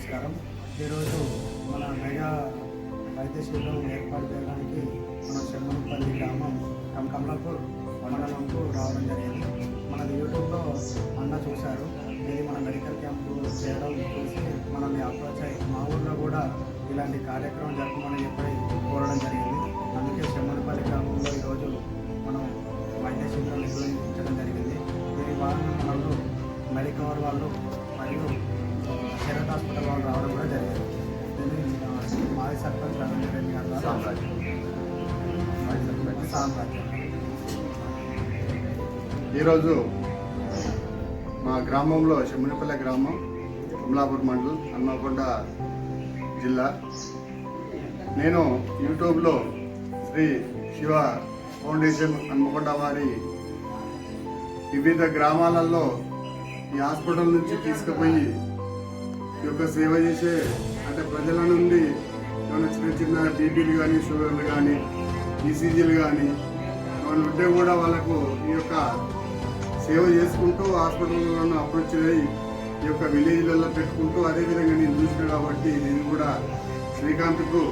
నమస్కారం. ఈరోజు మన మెగా వైద్య ఏర్పాటు చేయడానికి మన చెమ్మనపల్లి గ్రామం కం కమలాపూర్ మండలంకు రావడం జరిగింది. మనది యూట్యూబ్లో అన్న చూశారు. ఇది మన మెడికల్ క్యాంపు చేయడం చూసి మనల్ని అప్రోచ్ అయ్యి మా ఊళ్ళో కూడా ఇలాంటి కార్యక్రమం జరపమని చెప్పి కోరడం జరిగింది. అందుకే చెమ్మనపల్లి గ్రామంలో ఈరోజు మనం వైద్య శిబిరం నిర్వహించడం జరిగింది. దీని భాగంగా మనలో మెడికవర్ వాళ్ళు మరియు వాళ్ళు రావడం కూడా జరిగింది మాజీ సర్పంచ్ రవీంద్ర రెడ్డి గారు సామ్రాజ్యం. మాజీ సర్పంచ్. సామ్రాజ్యం ఈరోజు మా గ్రామంలో షమ్మినపల్లె గ్రామం కమలాపూర్ మండలం హన్మకొండ జిల్లా నేను యూట్యూబ్లో శ్రీ శివ ఫౌండేషన్ హన్మకొండ వారి వివిధ గ్రామాలలో ఈ హాస్పిటల్ నుంచి తీసుకుపోయి యొక్క సేవ చేసే అంటే ప్రజల నుండి ఏమైనా చిన్న చిన్న బీపీలు కానీ షుగర్లు కానీ ఈసీజీలు కానీ ఏమైనా ఉంటే కూడా వాళ్ళకు ఈ యొక్క సేవ చేసుకుంటూ హాస్పిటల్లో అప్రోచ్ అయ్యి ఈ యొక్క విలేజ్లలో పెట్టుకుంటూ అదేవిధంగా నేను చూసిన కాబట్టి నేను కూడా శ్రీకాంత్కు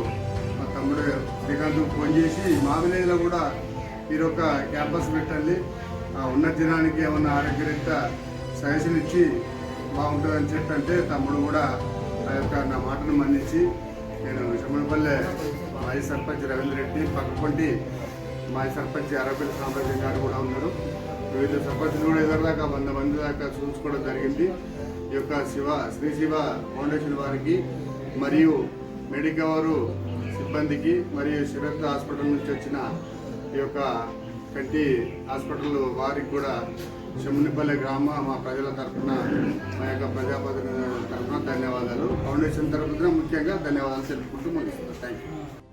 మా తమ్ముడు శ్రీకాంత్కు ఫోన్ చేసి మా విలేజ్లో కూడా మీరు ఒక క్యాంపస్ పెట్టండి. ఆ ఉన్న జనానికి ఏమన్నా ఆరోగ్యరీత సజెషన్ ఇచ్చి బాగుంటుందని చెప్పి అంటే తమ్ముడు కూడా ఆ యొక్క నా మాటను మన్నించి నేను శమనపల్లె మాజీ సర్పంచ్ రవీంద్ర రెడ్డి పక్కపొంటి మాజీ సర్పంచ్ అరబిల్ సామ్రాజ్యం గారు కూడా ఉన్నారు. వివిధ సర్పంచులు కూడా ఎదురుదాకా వంద మంది దాకా చూసుకోవడం జరిగింది. ఈ యొక్క శివ శ్రీ శివ ఫౌండేషన్ వారికి మరియు మెడికవరు సిబ్బందికి మరియు శిరత్ హాస్పిటల్ నుంచి వచ్చిన ఈ యొక్క కంటి హాస్పిటల్ వారికి కూడా చెమునిపల్లి గ్రామ మా ప్రజల తరఫున మా యొక్క ప్రజాప్రతినిధుల తరఫున ధన్యవాదాలు. ఫౌండేషన్ తరఫున ముఖ్యంగా ధన్యవాదాలు తెలుపుకుంటూ ముగిస్తున్నాను. థ్యాంక్ యూ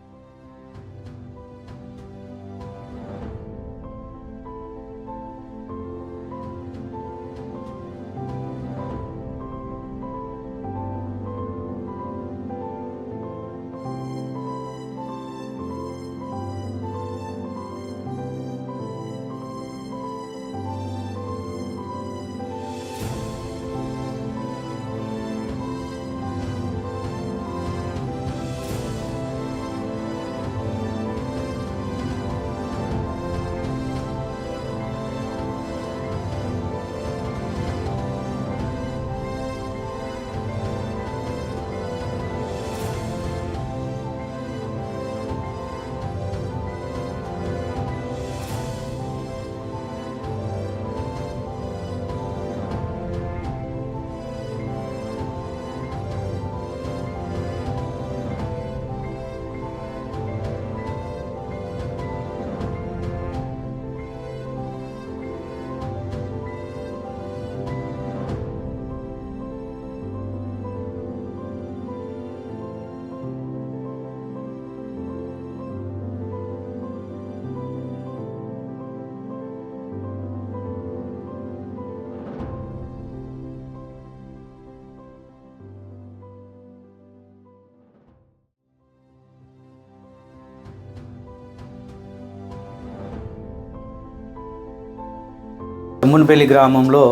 మున్పల్లి గ్రామంలో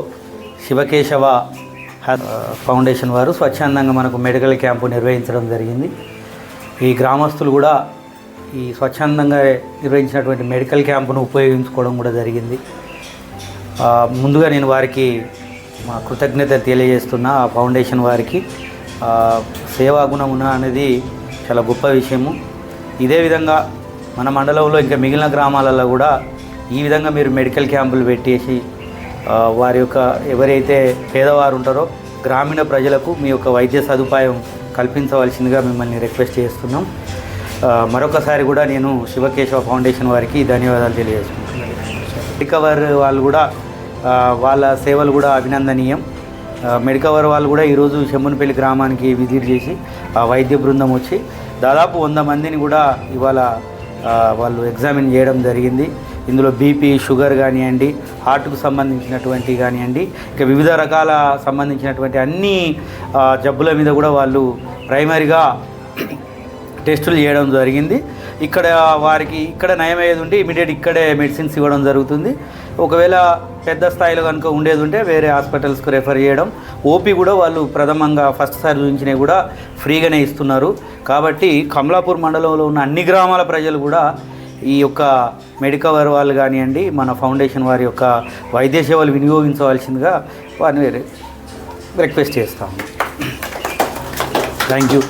శివకేశవ ఫౌండేషన్ వారు స్వచ్ఛందంగా మనకు మెడికల్ క్యాంపు నిర్వహించడం జరిగింది. ఈ గ్రామస్తులు కూడా ఈ స్వచ్ఛందంగా నిర్వహించినటువంటి మెడికల్ క్యాంపును ఉపయోగించుకోవడం కూడా జరిగింది. ముందుగా నేను వారికి మా కృతజ్ఞత తెలియజేస్తున్నా. ఆ ఫౌండేషన్ వారికి ఆ, సేవా గుణం ఉన్న అనేది చాలా గొప్ప విషయము. ఇదే విధంగా మన మండలంలో ఇంకా మిగిలిన గ్రామాలలో కూడా ఈ విధంగా మీరు మెడికల్ క్యాంపులు పెట్టేసి వారి యొక్క ఎవరైతే పేదవారు ఉంటారో గ్రామీణ ప్రజలకు మీ యొక్క వైద్య సదుపాయం కల్పించవలసిందిగా మిమ్మల్ని రిక్వెస్ట్ చేస్తున్నాం. మరొకసారి కూడా నేను శివకేశవ ఫౌండేషన్ వారికి ధన్యవాదాలు తెలియజేసుకుంటున్నాను. మెడికవర్ వాళ్ళు కూడా వాళ్ళ సేవలు కూడా అభినందనీయం. మెడికవర్ వాళ్ళు కూడా ఈరోజు చెమ్మునిపల్లి గ్రామానికి విజిట్ చేసి ఆ వైద్య బృందం వచ్చి దాదాపు వంద మందిని కూడా ఇవాళ వాళ్ళు ఎగ్జామిన్ చేయడం జరిగింది. ఇందులో బీపీ షుగర్ కానివ్వండి హార్ట్కు సంబంధించినటువంటి కానివ్వండి ఇంకా వివిధ రకాల సంబంధించినటువంటి అన్ని జబ్బుల మీద కూడా వాళ్ళు ప్రైమరీగా టెస్టులు చేయడం జరిగింది. ఇక్కడ వారికి ఇక్కడ నయమయ్యేది ఉంటే ఇమీడియట్ ఇక్కడే మెడిసిన్స్ ఇవ్వడం జరుగుతుంది. ఒకవేళ పెద్ద స్థాయిలో కనుక ఉండేది ఉంటే వేరే హాస్పిటల్స్కి రెఫర్ చేయడం. ఓపీ కూడా వాళ్ళు ప్రథమంగా ఫస్ట్ సారి చూపించినవి కూడా ఫ్రీగానే ఇస్తున్నారు. కాబట్టి కమలాపూర్ మండలంలో ఉన్న అన్ని గ్రామాల ప్రజలు కూడా ఈ యొక్క మెడికవర్ వాళ్ళు కానివ్వండి మన ఫౌండేషన్ వారి యొక్క వైద్య సేవలు వినియోగించవలసిందిగా వారిని రిక్వెస్ట్ చేస్తాము. Thank you